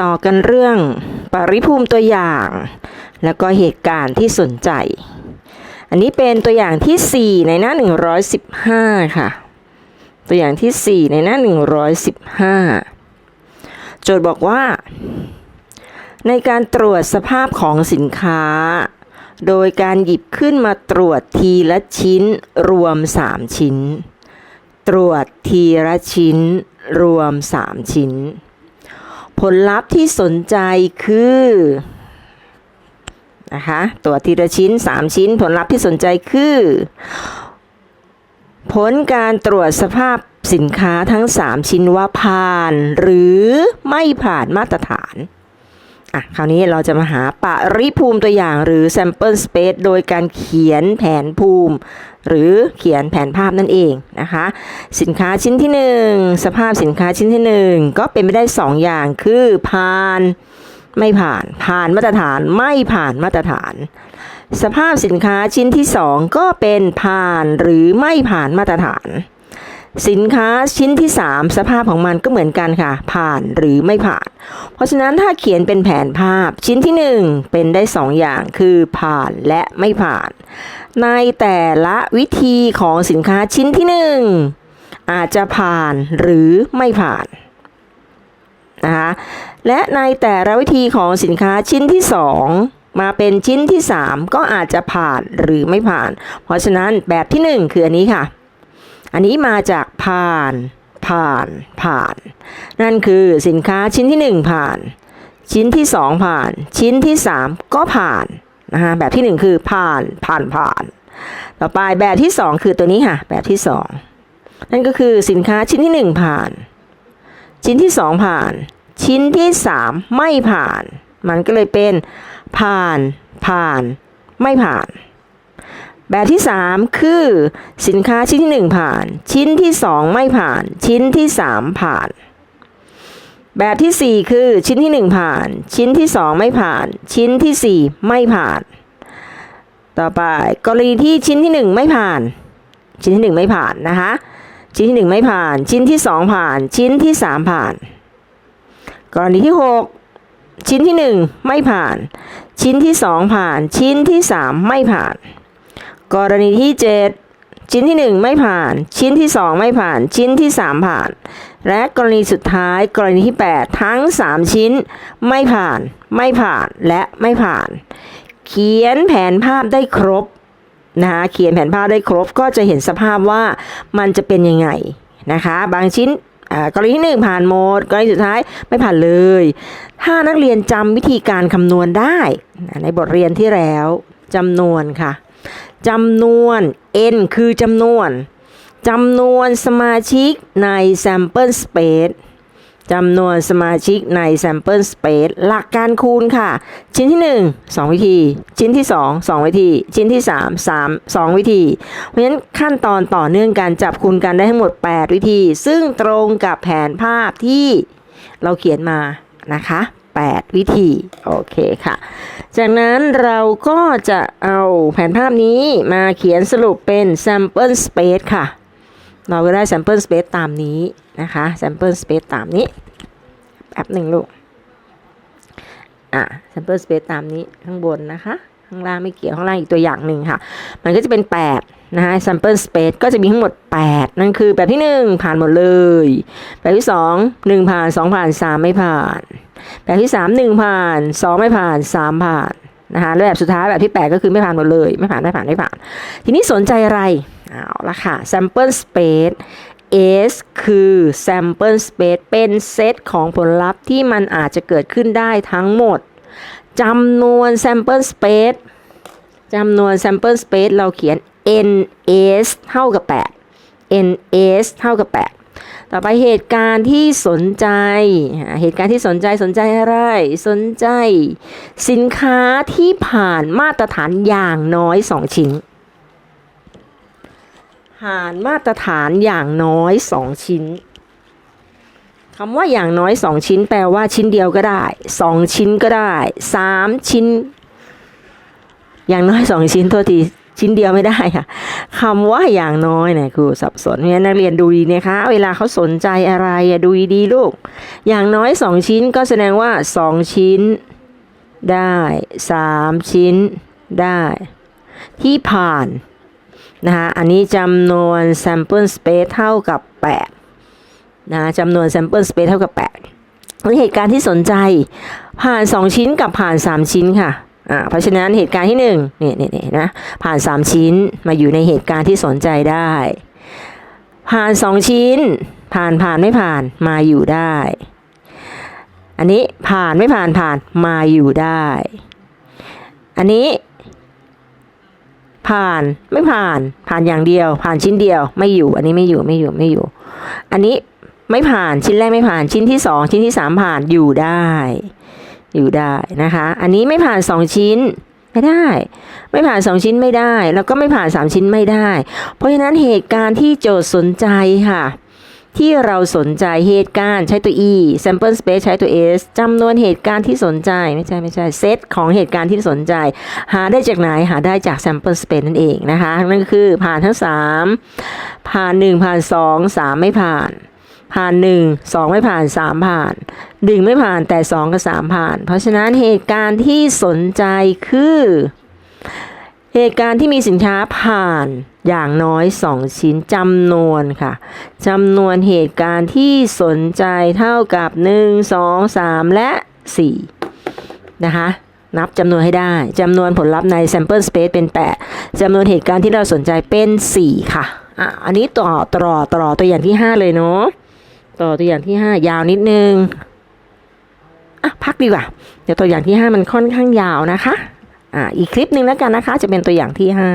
ต่อกันเรื่องปริภูมิตัวอย่าง แล้วก็เหตุการณ์ที่สนใจ อันนี้เป็นตัวอย่างที่ 4 ในหน้า 115 ค่ะ ตัวอย่างที่ 4 ในหน้า 115 โจทย์บอกว่า ในการตรวจสภาพของสินค้า โดยการหยิบขึ้นมาตรวจทีละชิ้นรวม 3 ชิ้น ตรวจทีละชิ้นรวม 3 ชิ้น ผลลัพธ์ที่สนใจคือนะคะตัวทีละชิ้น 3 ชิ้น ผลลัพธ์ที่สนใจคือ ผลการตรวจสภาพสินค้าทั้ง 3 ชิ้นว่าผ่าน หรือไม่ผ่านมาตรฐาน อะคราวนี้เราจะมาหาปริภูมิตัวอย่างหรือ sample space โดยการเขียนแผนภูมิ หรือเขียนแผนภาพนั่นเองนะคะ สินค้าชิ้นที่ 1 สภาพสินค้าชิ้นที่ 1 ก็เป็นไปได้ 2 อย่างคือผ่านไม่ผ่านผ่านมาตรฐานไม่ผ่านมาตรฐาน สภาพสินค้าชิ้นที่ 2 ก็เป็นผ่านหรือไม่ผ่านมาตรฐาน สินค้าชิ้นที่ 3 สภาพของมันก็เหมือนกันค่ะ ผ่านหรือไม่ผ่าน เพราะฉะนั้นถ้าเขียนเป็นแผนภาพชิ้นที่ 1 เป็นได้ 2 อย่างคือผ่านและไม่ผ่าน ในแต่ละวิธีของสินค้าชิ้นที่ 1 อาจจะผ่านหรือไม่ผ่านนะคะและในแต่ละวิธีของสินค้าชิ้นที่ 2มาเป็นชิ้นที่ 3 ก็อาจจะผ่านหรือไม่ผ่าน เพราะฉะนั้นแบบที่ 1 คืออันนี้ค่ะ อันนี้มาจากผ่านผ่านผ่าน นั่นคือสินค้าชิ้นที่ 1 ผ่าน ชิ้นที่ 2 ผ่าน ชิ้นที่ 3 ก็ผ่านนะคะแบบที่ 1 คือผ่านผ่านผ่าน ต่อไปแบบที่ 2 คือตัวนี้ค่ะแบบที่ 2 นั่นก็คือสินค้าชิ้นที่ 1 ผ่าน ชิ้นที่ 2 ผ่าน ชิ้นที่ 3 ไม่ผ่าน มันก็เลยเป็นผ่านผ่านไม่ผ่าน แบบที่ 3 คือ สินค้าชิ้นที่ 1 ผ่าน ชิ้นที่ 2 ไม่ผ่าน ชิ้นที่ 3 ผ่าน แบบที่ 4 คือชิ้นที่ 1 ผ่าน ชิ้นที่ 2 ไม่ผ่าน ชิ้นที่ 4 ไม่ผ่าน ต่อไปกรณีที่ชิ้นที่ 1 ไม่ผ่าน ชิ้นที่ 1 ไม่ผ่านนะคะชิ้นที่ 1 ไม่ผ่าน ชิ้นที่ 2 ผ่าน ชิ้นที่ 3 ผ่าน กรณีที่ 6 ชิ้นที่ 1 ไม่ผ่าน ชิ้นที่ 2 ผ่าน ชิ้นที่ 3 ไม่ผ่าน กรณีที่ 7 ชิ้นที่ 1 ไม่ผ่าน ชิ้นที่ 2 ไม่ผ่าน ชิ้นที่ 3 ผ่าน และกรณีสุดท้ายกรณีที่ 8 ทั้ง 3 ชิ้น ไม่ผ่าน ไม่ผ่านและไม่ผ่าน เขียนแผนภาพได้ครบนะคะเขียนแผนภาพได้ครบก็จะเห็นสภาพว่ามันจะเป็นยังไงนะคะ บางชิ้นกรณีที่หนึ่งผ่านหมดกรณีสุดท้ายไม่ผ่านเลย ถ้านักเรียนจำวิธีการคำนวณได้ ในบทเรียนที่แล้วจำนวนค่ะ จำนวน n คือจำนวนจำนวนสมาชิกใน sample space จำนวนสมาชิกใน sample space หลักการคูณค่ะ ชิ้นที่ 1 2 วิธี ชิ้นที่ 2 2 วิธี ชิ้นที่ 3 3 2 วิธี เพราะฉะนั้นขั้นตอนต่อเนื่องกันจับคูณกันได้ทั้งหมด 8 วิธี ซึ่งตรงกับแผนภาพที่เราเขียนมานะคะ 8 วิธี โอเคค่ะ จากนั้นเราก็จะเอาแผนภาพนี้มาเขียนสรุปเป็น sample space ค่ะ เราก็ได้ sample space ตามนี้นะคะ sample space ตามนี้แป๊บหนึ่งลูก อะ sample space ตามนี้ข้างบนนะคะ ข้างล่างไม่เกี่ยวข้างล่างอีกตัวอย่างหนึ่งค่ะ มันก็จะเป็น8นะคะ sample space ก็จะมีทั้งหมด 8 นั่นคือแบบที่ 1 ผ่านหมดเลย แบบที่ 2 1 ผ่าน 2 ผ่าน 3 ไม่ผ่าน แบบที่ 3 1 ผ่าน 2 ไม่ผ่าน 3 ผ่านนะคะแล้วแบบสุดท้ายแบบที่ 8 ก็คือไม่ผ่านหมดเลย ไม่ผ่านไม่ผ่านไม่ผ่าน ทีนี้สนใจอะไรเอาละค่ะ sample space S คือ sample space เป็นเซตของผลลัพธ์ที่มันอาจจะเกิดขึ้นได้ทั้งหมด จำนวน sample space จำนวน sample space เราเขียน ns เท่ากับ 8 ns เท่ากับ 8 ต่อไปเหตุการณ์ที่สนใจ เหตุการณ์ที่สนใจสนใจอะไร สนใจ สินค้าที่ผ่านมาตรฐานอย่างน้อย 2 ชิ้น ผ่านมาตรฐานอย่างน้อย 2 ชิ้น คำว่าอย่างน้อย 2 ชิ้นแปลว่าชิ้นเดียวก็ได้ 2 ชิ้นก็ได้ 3 ชิ้น อย่างน้อย 2 ชิ้นโทษทีชิ้นเดียวไม่ได้ค่ะคำว่าอย่างน้อยเนี่ยครูสับสนเพราะฉะนั้นนักเรียนดูดีนะคะ เวลาเขาสนใจอะไรดูดีลูก อย่างน้อยสองชิ้นก็แสดงว่าสองชิ้น ได้สามชิ้นได้ ที่ผ่านนะคะอันนี้จำนวน sample space เท่ากับ 8 นะจำนวน sample space เท่ากับ8นี่เหตุการณ์ที่สนใจผ่าน 2 ชิ้นกับผ่าน 3 ชิ้นค่ะอ่าเพราะฉะนั้นเหตุการณ์ที่1นี่ยเนี่ยเนี่ยนะผ่าน 3 ชิ้นมาอยู่ในเหตุการณ์ที่สนใจได้ ผ่าน 2 ชิ้น ผ่านผ่านไม่ผ่านมาอยู่ได้ อันนี้ผ่านไม่ผ่านผ่านมาอยู่ได้ อันนี้ผ่านไม่ผ่านผ่านอย่างเดียว ผ่านชิ้นเดียวไม่อยู่ อันนี้ไม่อยู่ไม่อยู่ไม่อยู่ อันนี้ ไม่ผ่านชิ้นแรกไม่ผ่านชิ้นที่สองชิ้นที่สามผ่านอยู่ได้ อยู่ได้นะคะ อันนี้ไม่ผ่านสองชิ้นไม่ได้ ไม่ผ่านสองชิ้นไม่ได้ แล้วก็ไม่ผ่านสามชิ้นไม่ได้ เพราะฉะนั้นเหตุการณ์ที่โจทย์สนใจค่ะ ที่เราสนใจเหตุการณ์ใช้ตัว e sample space ใช้ตัว s จำนวนเหตุการณ์ที่สนใจไม่ใช่ไม่ใช่เซตของเหตุการณ์ที่สนใจ หาได้จากไหนหาได้จาก sample space นั่นเองนะคะนั่นก็คือผ่านทั้ง 3 ผ่าน 1 ผ่าน 2 3 ไม่ผ่าน ผ่าน1 2 ไม่ผ่าน 3 ผ่าน1ไม่ผ่านแต่ 2 กับ 3 ผ่าน เพราะฉะนั้นเหตุการณ์ที่สนใจคือ เหตุการณ์ที่มีสินค้าผ่านอย่างน้อย 2 ชิ้นจำนวนค่ะจำนวนเหตุการณ์ที่สนใจเท่ากับ 1 2 3 และ 4 นะคะนับจำนวนให้ได้จำนวนผลลัพธ์ใน sample space เป็น 8จำนวนเหตุการณ์ที่เราสนใจเป็น 4 ค่ะอะ อันนี้ต่อต่อต่อตัวอย่างที่ 5 เลยเนาะ ต่อตัวอย่างที่ห้ายาวนิดนึงอะพักดีกว่า เดี๋ยวตัวอย่างที่ห้ามันค่อนข้างยาวนะคะ อ่าอีกคลิปหนึ่งแล้วกันนะคะ จะเป็นตัวอย่างที่ห้า